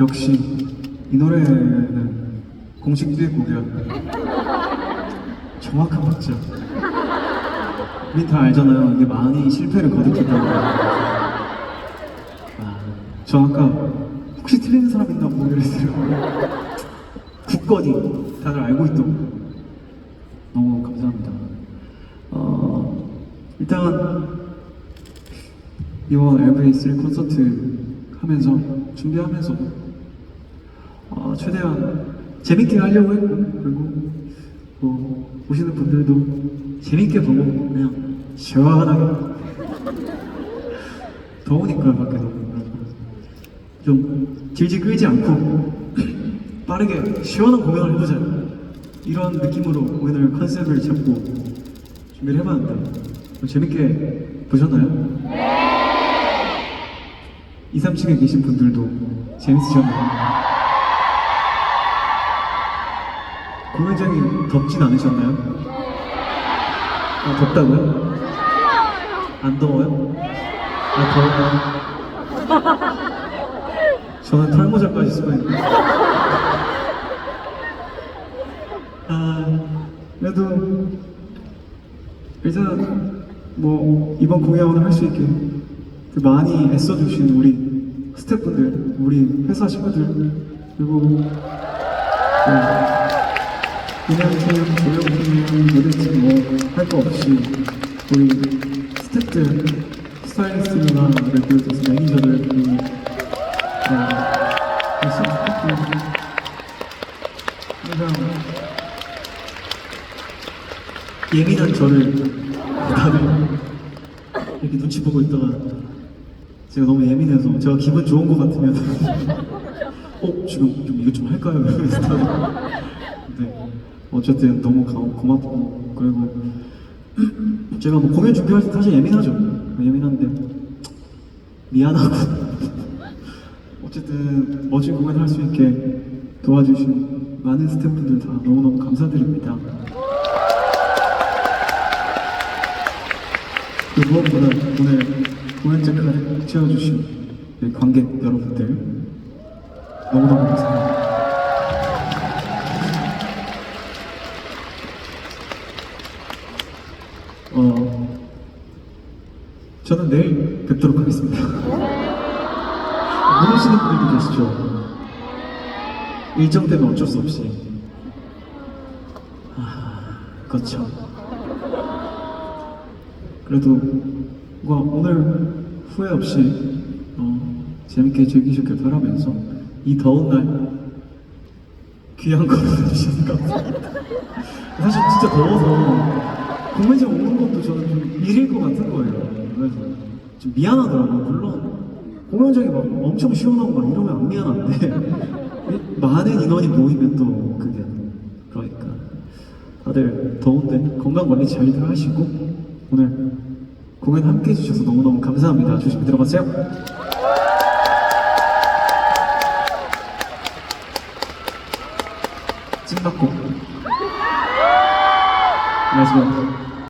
역시 이 노래는 공식 듀엣곡이야. 정확한 박자. 우리 다 알잖아요. 이게 많이 실패를 거듭했다고. 아, 저 아까 혹시 틀리는 사람 있나 모르겠어요. 굳건히 다들 알고 있던 거. 너무 감사합니다. 어, 일단 이번 LV3 콘서트 하면서 준비하면서 어, 최대한 재밌게 하려고 했고 그리고 뭐 보시는 분들도 재밌게 보고 그냥 시원하게 더우니까 밖에도 좀 질질 끌지 않고 빠르게 시원한 공연을 해보자 이런 느낌으로 오늘 컨셉을 잡고 준비를 해봤는데 뭐 재밌게 보셨나요? 네! 2, 3층에 계신 분들도 재밌으셨나요? 공연장이 덥진 않으셨나요? 아, 덥다고요? 안 더워요? 아, 더워요? 저는 털모자까지 쓰고 있는데. 아, 그래도 일단 뭐 이번 공연을 할수 있게 그 많이 애써주신 우리 스태프분들, 우리 회사 친구들 그리고 그냥팀, 조명팀, 무대팀 뭐할 거 없이 우리 스태프들, 스타일리스트나 또 매니저들 그리고 어, 스태프들. 항상 예민한 저를 다들 이렇게 눈치 보고 있다가 제가 너무 예민해서 제가 기분 좋은 것 같으면. 어 지금 좀 이거 좀 할까요? 이러면서. 네. 어쨌든 너무 가- 고맙고. 그리고 제가 뭐 공연 준비할 때 사실 예민하죠. 예민한데. 미안하고. 어쨌든 멋진 공연 할 수 있게 도와주신 많은 스태프분들 다 너무너무 감사드립니다. 무엇보다 오늘 공연장까지 채워주신 우리 관객 여러분들 너무너무 감사합니다. 어, 저는 내일 뵙도록 하겠습니다. 모르시는 분들도 계시죠? 일정 때문에 어쩔 수 없이. 아, 그렇죠. 그래도 뭔가 오늘 후회 없이 어, 재밌게 즐기셨길 바라면서 이 더운 날 귀한 걸 해주셔서 감사합니다. 사실 진짜 더워서 공연장 오는 것도 저는 좀 일일 것 같은 거예요. 그래서 좀 미안하더라고요. 물론 공연장이 막 엄청 시원하고 막 이러면 안 미안한데 많은 인원이 모이면 또 그게 그러니까 다들 더운데 건강 관리 잘들 하시고 오늘 공연 함께 해주셔서 너무너무 감사합니다. 조심히 들어가세요. 찐받고 마지막